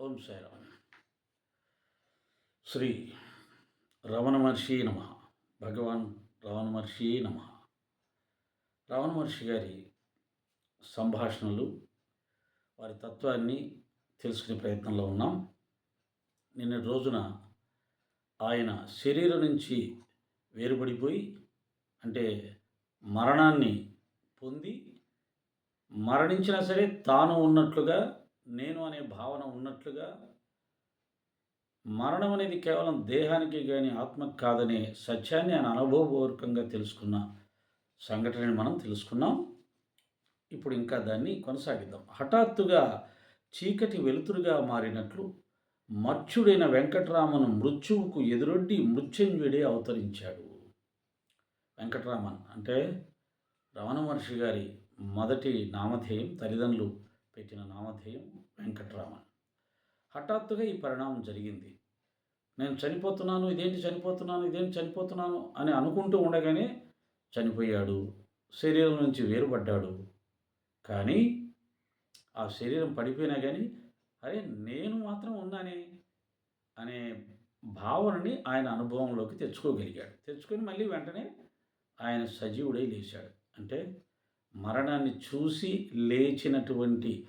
ఓం సాయిరామ్. శ్రీ రమణ మహర్షి నమ. భగవాన్ రమణ మహర్షి నమ. రమణ మహర్షి గారి సంభాషణలు వారి తత్వాన్ని తెలుసుకునే ప్రయత్నంలో ఉన్నాం. నిన్నటి రోజున ఆయన శరీరం నుంచి వేరుపడిపోయి అంటే మరణాన్ని పొంది మరణించినా సరే తాను ఉన్నట్లుగా నేను అనే భావన ఉన్నట్లుగా మరణం అనేది కేవలం దేహానికి కానీ ఆత్మకు కాదనే సత్యాన్ని ఆయన అనుభవపూర్వకంగా తెలుసుకున్న సంఘటనని మనం తెలుసుకున్నాం. ఇప్పుడు ఇంకా దాన్ని కొనసాగిద్దాం. హఠాత్తుగా చీకటి వెలుతురుగా మారినట్లు మర్చుడైన వెంకటరామన్ మృత్యువుకు ఎదురొడ్డి మృత్యుంజుడే అవతరించాడు. వెంకటరామన్ అంటే రమణ మహర్షి గారి మొదటి నామధేయం తల్లిదండ్రులు పెట్టిన నామధేయం వెంకటరామన్. హఠాత్తుగా ఈ పరిణామం జరిగింది. నేను చనిపోతున్నాను ఇదేంటి చనిపోతున్నాను ఇదేంటి చనిపోతున్నాను అని అనుకుంటూ ఉండగానే చనిపోయాడు. శరీరం నుంచి వేరుపడ్డాడు. కానీ ఆ శరీరం పడిపోయినా కానీ అరే నేను మాత్రం ఉన్నానే అనే భావనని ఆయన అనుభవంలోకి తెచ్చుకోగలిగాడు. తెచ్చుకొని మళ్ళీ వెంటనే ఆయన సజీవుడై లేచాడు. అంటే మరణాన్ని చూసి లేచినటువంటి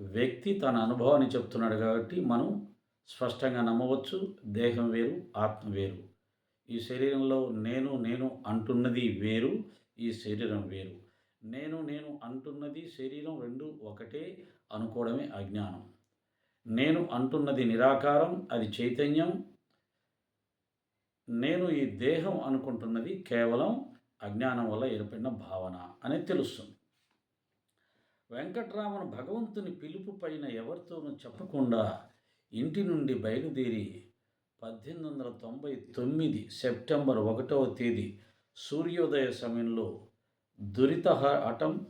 వ్యక్తి తన అనుభవాన్ని చెప్తున్నాడు కాబట్టి మనం స్పష్టంగా నమ్మవచ్చు దేహం వేరు ఆత్మ వేరు. ఈ శరీరంలో నేను నేను అంటున్నది వేరు ఈ శరీరం వేరు. నేను నేను అంటున్నది శరీరం రెండు ఒకటే అనుకోవడమే అజ్ఞానం. నేను అంటున్నది నిరాకారం అది చైతన్యం. నేను ఈ దేహం అనుకుంటున్నది కేవలం అజ్ఞానం వల్ల ఏర్పడిన భావన అనేది తెలుస్తుంది. వెంకట్రామన్ భగవంతుని పిలుపు పైన ఎవరితోనూ చెప్పకుండా ఇంటి నుండి బయలుదేరి పద్దెనిమిది వందల తొంభై తొమ్మిది సెప్టెంబర్ ఒకటవ తేదీ సూర్యోదయ సమయంలో దురితహ అటం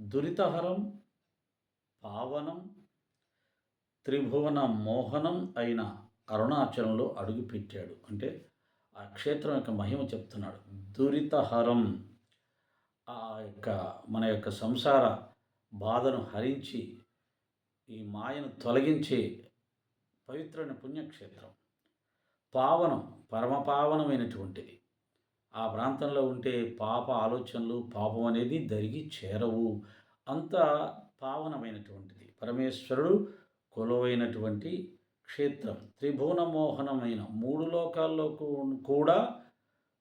దురితహరం పావనం త్రిభువన మోహనం అయిన అరుణాచలంలో అడుగుపెట్టాడు. అంటే ఆ క్షేత్రం యొక్క మహిమ చెప్తున్నాడు. దురితహరం. ఆ యొక్క మన యొక్క సంసార బాధను హరించి ఈ మాయను తొలగించే పవిత్రమైన పుణ్యక్షేత్రం. పావనం పరమపావనమైనటువంటిది. ఆ ప్రాంతంలో ఉంటే పాప ఆలోచనలు పాపం అనేది దరిగి చేరవు. అంత పావనమైనటువంటిది. పరమేశ్వరుడు కొలువైనటువంటి క్షేత్రం. త్రిభువన మోహనమైన మూడు లోకాల్లో కూడా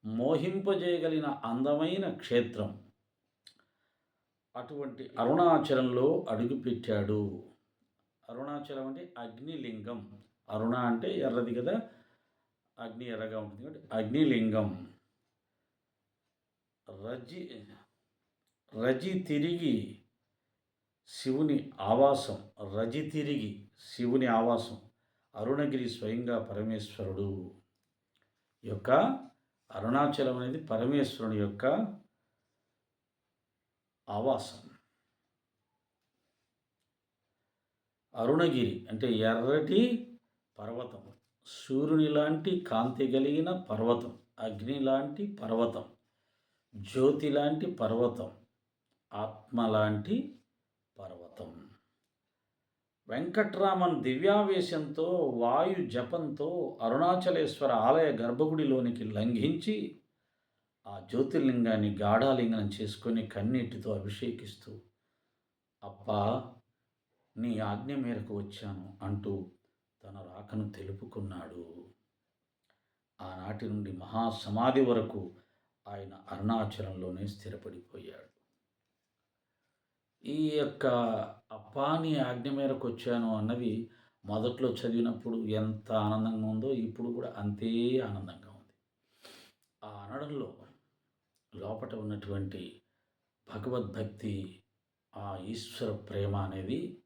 మోహింపజేయగలిగిన అందమైన క్షేత్రం. అటువంటి అరుణాచలంలో అడుగుపెట్టాడు. అరుణాచలం అంటే అగ్నిలింగం. అరుణ అంటే ఎర్రది కదా? అగ్ని ఎర్రగా ఉంటుంది కాబట్టి అగ్నిలింగం. రజి రజి తిరిగి శివుని ఆవాసం. రజి తిరిగి శివుని ఆవాసం. అరుణగిరి స్వయంగా పరమేశ్వరుడు. యొక్క అరుణాచలం అనేది పరమేశ్వరుని యొక్క ఆవాసం. అరుణగిరి అంటే ఎర్రటి పర్వతం. సూర్యుని లాంటి కాంతి కలిగిన పర్వతం. అగ్ని లాంటి పర్వతం. జ్యోతి లాంటి పర్వతం. ఆత్మ లాంటి పర్వతం. వెంకట్రామన్ దివ్యావేశంతో వాయు జపంతో అరుణాచలేశ్వర ఆలయ గర్భగుడిలోనికి లంఘించి ఆ జ్యోతిర్లింగాన్ని గాఢాలింగనం చేసుకొని కన్నీటితో అభిషేకిస్తూ అప్పా నీ ఆజ్ఞ మేరకు వచ్చాను అంటూ తన రాకను తెలుపుకున్నాడు. ఆనాటి నుండి మహాసమాధి వరకు ఆయన అరుణాచలంలోనే స్థిరపడిపోయాడు. ఈ యొక్క అప్పాని ఆజ్ఞ మేరకు వచ్చాను అన్నది మొదట్లో చదివినప్పుడు ఎంత ఆనందంగా ఉందో ఇప్పుడు కూడా అంతే ఆనందంగా ఉంది. ఆ అనడంలో లోపట ఉన్నటువంటి భగవద్భక్తి ఆ ఈశ్వర ప్రేమ అనేది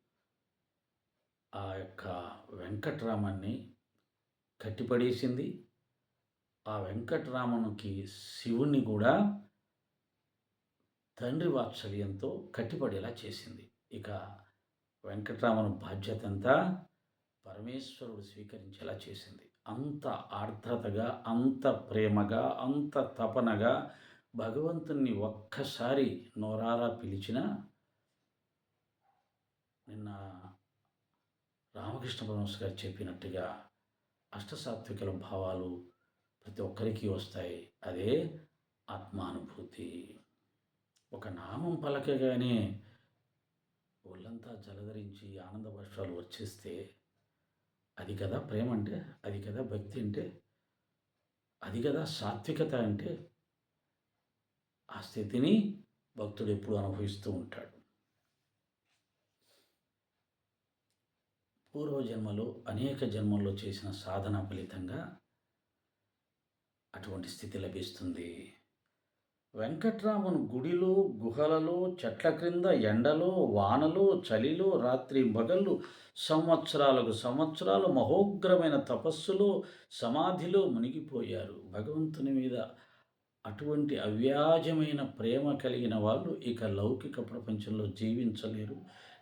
ఆ యొక్క వెంకట్రామన్ని కట్టిపడేసింది. ఆ వెంకట్రామన్కి శివుణ్ణి కూడా తండ్రి వాత్సల్యంతో కట్టిపడేలా చేసింది. ఇక వెంకట్రామన్ బాధ్యత అంతా పరమేశ్వరుడు స్వీకరించేలా చేసింది. అంత ఆర్ద్రతగా అంత ప్రేమగా అంత తపనగా భగవంతుణ్ణి ఒక్కసారి నోరారా పిలిచిన నిన్న రామకృష్ణ పరమస్ గారు చెప్పినట్టుగా అష్టసాత్వికల భావాలు ప్రతి ఒక్కరికి వస్తాయి. అదే ఆత్మానుభూతి. ఒక నామం పలకగానే ఒళ్ళంతా జలధరించి ఆనంద వర్షాలు వచ్చేస్తే అది కదా ప్రేమ అంటే అది కదా భక్తి అంటే అది కదా సాత్వికత అంటే ఆ స్థితిని భక్తుడు ఎప్పుడు అనుభవిస్తూ ఉంటాడు. పూర్వజన్మలో అనేక జన్మల్లో చేసిన సాధన ఫలితంగా అటువంటి స్థితి లభిస్తుంది. వెంకట్రామన్ గుడిలో గుహలలో చెట్ల క్రింద ఎండలో వానలో చలిలో రాత్రి మగళ్ళు సంవత్సరాలకు సంవత్సరాలు మహోగ్రమైన తపస్సులో సమాధిలో మునిగిపోయారు. భగవంతుని మీద అటువంటి అవ్యాజమైన ప్రేమ కలిగిన వాళ్ళు ఇక లౌకిక ప్రపంచంలో జీవించలేరు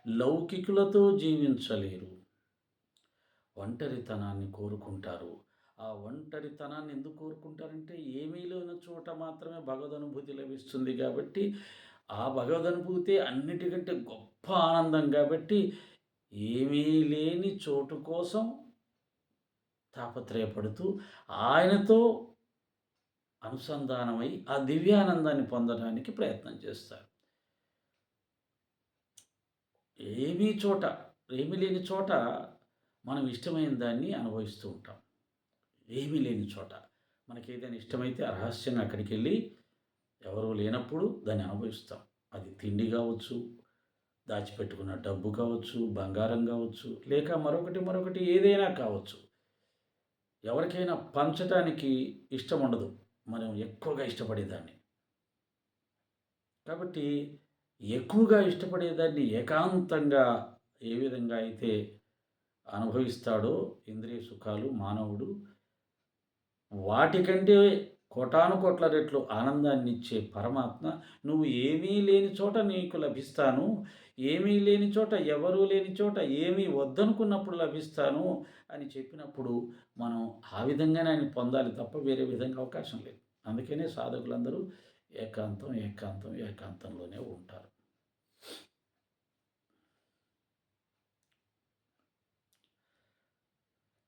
లౌకికులతో జీవించలేరు. ఒంటరితనాన్ని కోరుకుంటారు. ఆ ఒంటరితనాన్ని ఎందుకు కోరుకుంటారంటే ఏమీ లేని చోట మాత్రమే భగవదనుభూతి లభిస్తుంది కాబట్టి ఆ భగవదనుభూతి అన్నిటికంటే గొప్ప ఆనందం కాబట్టి ఏమీ లేని చోటు కోసం తాపత్రయపడుతూ ఆయనతో అనుసంధానమై ఆ దివ్యానందాన్ని పొందడానికి ప్రయత్నం చేస్తారు. ఏమీ చోట ఏమీ లేని చోట మనం ఇష్టమైన దాన్ని అనుభవిస్తూ ఉంటాం. ఏమీ లేని చోట. మనకి ఏదైనా ఇష్టమైతే రహస్యంగా అక్కడికి వెళ్ళి ఎవరు లేనప్పుడు దాన్ని అనుభవిస్తాం. అది తిండి కావచ్చు దాచిపెట్టుకున్న డబ్బు కావచ్చు బంగారం కావచ్చు లేక మరొకటి మరొకటి ఏదైనా కావచ్చు. ఎవరికైనా పంచడానికి ఇష్టం ఉండదు మనం ఎక్కువగా ఇష్టపడేదాన్ని. కాబట్టి ఎక్కువగా ఇష్టపడేదాన్ని ఏకాంతంగా ఏ విధంగా అయితే అనుభవిస్తాడో ఇంద్రియ సుఖాలు మానవుడు వాటికంటే కోటాను కోట్ల రెట్లు ఆనందాన్ని ఇచ్చే పరమాత్మ నువ్వు ఏమీ లేని చోట నీకు లభిస్తాను. ఏమీ లేని చోట ఎవరూ లేని చోట ఏమీ వద్దనుకున్నప్పుడు లభిస్తాను అని చెప్పినప్పుడు మనం ఆ విధంగానే ఆయన పొందాలి తప్ప వేరే విధంగా అవకాశం లేదు. అందుకనే సాధకులందరూ ఏకాంతం ఏకాంతం ఏకాంతంలోనే ఉంటారు.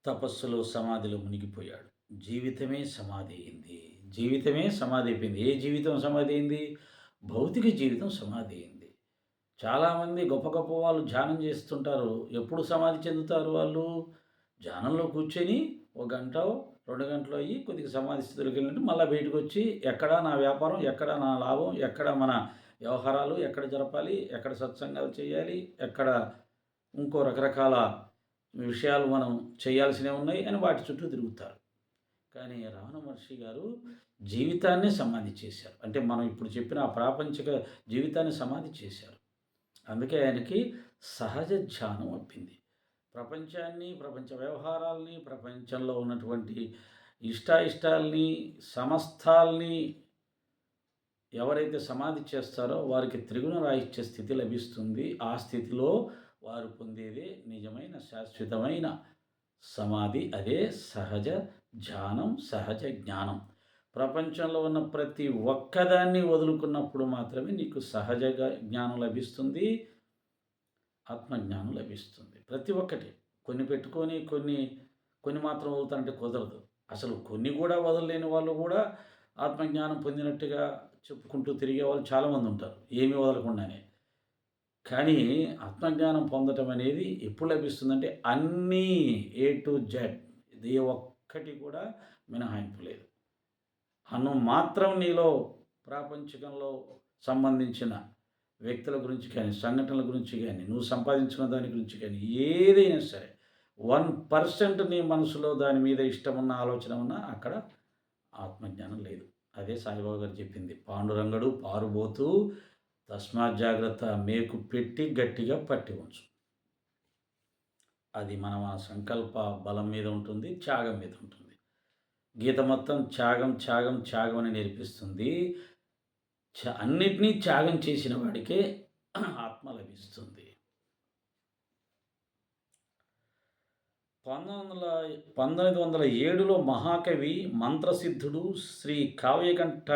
తపస్సులో సమాధిలో మునిగిపోయాడు. జీవితమే సమాధి అయింది. జీవితమే సమాధి అయిపోయింది. ఏ జీవితం సమాధి అయింది? భౌతిక జీవితం సమాధి అయింది. చాలామంది గొప్ప గొప్ప వాళ్ళు ధ్యానం చేస్తుంటారు. ఎప్పుడు సమాధి చెందుతారు వాళ్ళు? ధ్యానంలో కూర్చొని ఒక గంట రెండు గంటలు అయ్యి కొద్దిగా సమాధి స్థితిలోకి వెళ్ళినట్టు మళ్ళీ బయటకు వచ్చి ఎక్కడ నా వ్యాపారం ఎక్కడ నా లాభం ఎక్కడ మన వ్యవహారాలు ఎక్కడ జరపాలి ఎక్కడ సత్సంగాలు చేయాలి ఎక్కడ ఇంకో రకరకాల విషయాలు మనం చేయాల్సినవి ఉన్నాయి అని వాటి చుట్టూ తిరుగుతారు. కానీ రావణ మహర్షి గారు జీవితాన్ని సమాధి చేశారు. అంటే మనం ఇప్పుడు చెప్పిన ఆ ప్రాపంచిక జీవితాన్ని సమాధి చేశారు. అందుకే ఆయనకి సహజ ధ్యానం అప్పింది ప్రపంచాన్ని ప్రపంచ వ్యవహారాల్ని ప్రపంచంలో ఉన్నటువంటి ఇష్టాయిష్టాల్ని సమస్తాల్ని ఎవరైతే సమాధి చేస్తారో వారికి త్రిగుణ రాహిత్య స్థితి లభిస్తుంది. ఆ స్థితిలో వారు పొందేదే నిజమైన శాశ్వతమైన సమాధి. అదే సహజ ధ్యానం సహజ జ్ఞానం. ప్రపంచంలో ఉన్న ప్రతి ఒక్కదాన్ని వదులుకున్నప్పుడు మాత్రమే నీకు సహజ జ్ఞానం లభిస్తుంది. ఆత్మజ్ఞానం లభిస్తుంది. ప్రతి ఒక్కటి. కొన్ని పెట్టుకొని కొన్ని కొన్ని మాత్రం వదులుతానంటే కుదరదు. అసలు కొన్ని కూడా వదలలేని వాళ్ళు కూడా ఆత్మజ్ఞానం పొందినట్టుగా చెప్పుకుంటూ తిరిగే వాళ్ళు చాలామంది ఉంటారు. ఏమీ వదలకుండానే. కానీ ఆత్మజ్ఞానం పొందటం అనేది ఎప్పుడు లభిస్తుందంటే అన్నీ ఏ టు జెడ్ ఏ ఒక్కటి కూడా మినహాయింపు లేదు. అను మాత్రం నీలో ప్రాపంచికంలో సంబంధించిన వ్యక్తుల గురించి కానీ సంఘటనల గురించి కానీ నువ్వు సంపాదించిన దాని గురించి కానీ ఏదైనా సరే వన్ పర్సెంట్ నీ మనసులో దాని మీద ఇష్టం ఉన్న ఆలోచన ఉన్నా అక్కడ ఆత్మజ్ఞానం లేదు. అదే సాయిబాబు గారు చెప్పింది. పాండురంగడు పారుబోతూ తస్మాత్ జాగ్రత్త మేకు పెట్టి గట్టిగా పట్టి ఉంచు. అది మన మన సంకల్ప బలం మీద ఉంటుంది త్యాగం మీద ఉంటుంది. గీత మొత్తం త్యాగం త్యాగం త్యాగం అని నేర్పిస్తుంది. అన్నిటినీ త్యాగం చేసిన వాడికే ఆత్మ లభిస్తుంది. పంతొమ్మిది వందల పంతొమ్మిది వందల ఏడులో మహాకవి మంత్రసిద్ధుడు శ్రీ కావ్యకంఠ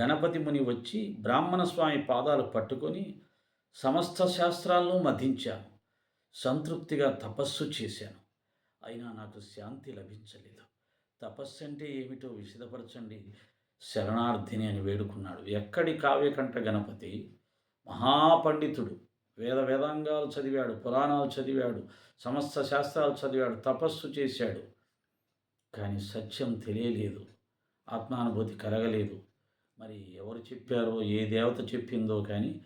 గణపతి ముని వచ్చి బ్రాహ్మణ స్వామి పాదాలు పట్టుకొని సమస్త శాస్త్రాలను మధించాను సంతృప్తిగా తపస్సు చేశాను. అయినా నాకు శాంతి లభించలేదు. తపస్సు అంటే ఏమిటో విశదపరచండి. శరణార్థిని అని వేడుకున్నాడు. ఎక్కడి కావ్యకంఠ గణపతి? మహాపండితుడు. వేద వేదాంగాలు చదివాడు పురాణాలు చదివాడు సమస్త శాస్త్రాలు చదివాడు తపస్సు చేశాడు. కానీ సత్యం తెలియలేదు. ఆత్మానుభూతి కలగలేదు. మరి ఎవరు చెప్పారో ఏ దేవత చెప్పిందో కానీ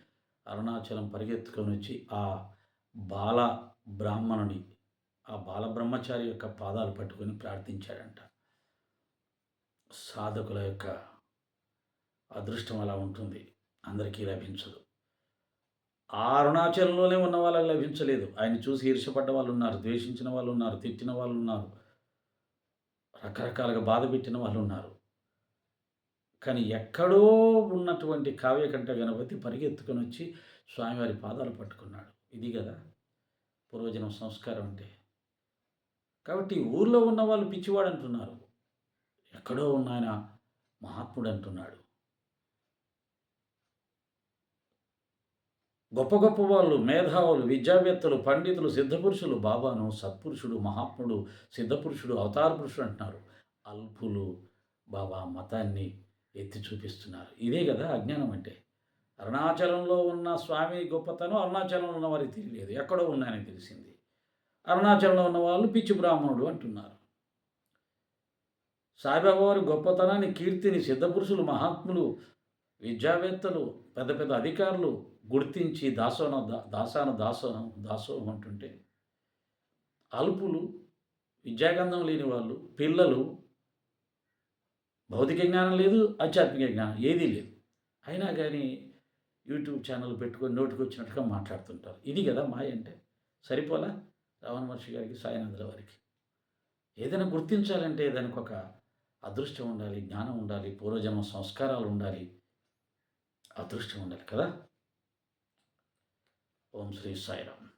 అరుణాచలం పరిగెత్తుకొని వచ్చి ఆ బాల బ్రాహ్మణుని ఆ బాల బ్రహ్మచారి యొక్క పాదాలు పట్టుకొని ప్రార్థించాడంట. సాధకుల యొక్క అదృష్టం అలా ఉంటుంది. అందరికీ లభించదు. ఆ అరుణాచలంలోనే ఉన్న వాళ్ళకి లభించలేదు. ఆయన చూసి ఈర్షపడ్డ వాళ్ళు ఉన్నారు ద్వేషించిన వాళ్ళు ఉన్నారు తిట్టిన వాళ్ళు ఉన్నారు రకరకాలుగా బాధ పెట్టిన వాళ్ళు ఉన్నారు. కానీ ఎక్కడో ఉన్నటువంటి కావ్యకంఠ గణపతి పరిగెత్తుకొని వచ్చి స్వామివారి పాదాలు పట్టుకున్నాడు. ఇది కదా పూర్వజనం సంస్కారం అంటే. కాబట్టి ఊర్లో ఉన్న వాళ్ళు పిచ్చివాడు అంటున్నారు. ఎక్కడో ఉన్న ఆయన మహాత్ముడు అంటున్నాడు. గొప్ప గొప్ప వాళ్ళు మేధావులు విద్యావేత్తలు పండితులు సిద్ధపురుషులు బాబాను సత్పురుషుడు మహాత్ముడు సిద్ధపురుషుడు అవతార పురుషుడు అంటున్నారు. అల్పులు బాబా మతాన్ని ఎత్తి చూపిస్తున్నారు. ఇదే కదా అజ్ఞానం అంటే. అరుణాచలంలో ఉన్న స్వామి గొప్పతనం అరుణాచలంలో ఉన్న వారికి తెలియలేదు. ఎక్కడో ఉన్నాయని తెలిసింది. అరుణాచలంలో ఉన్న వాళ్ళు పిచ్చి బ్రాహ్మణుడు అంటున్నారు. సాయిబాబా వారి గొప్పతనాన్ని కీర్తిని సిద్ధపురుషులు మహాత్ములు విద్యావేత్తలు పెద్ద పెద్ద అధికారులు గుర్తించి దాసోన దాసాన దాసోన దాసోహం అంటుంటే అల్పులు విద్యాగంధం లేని వాళ్ళు పిల్లలు భౌతిక జ్ఞానం లేదు ఆధ్యాత్మిక జ్ఞానం ఏదీ లేదు. అయినా కానీ యూట్యూబ్ ఛానల్ పెట్టుకొని నోటికి వచ్చినట్టుగా మాట్లాడుతుంటారు. ఇది కదా మాయ అంటే. సరిపోలా? రావణ మహర్షి గారికి సాయినాథుల వారికి. ఏదైనా గుర్తించాలంటే దానికి ఒక అదృష్టం ఉండాలి జ్ఞానం ఉండాలి పూర్వజన్మ సంస్కారాలు ఉండాలి. అదృష్టం ఉండాలి కదా? ఓం శ్రీ సాయిరామ్.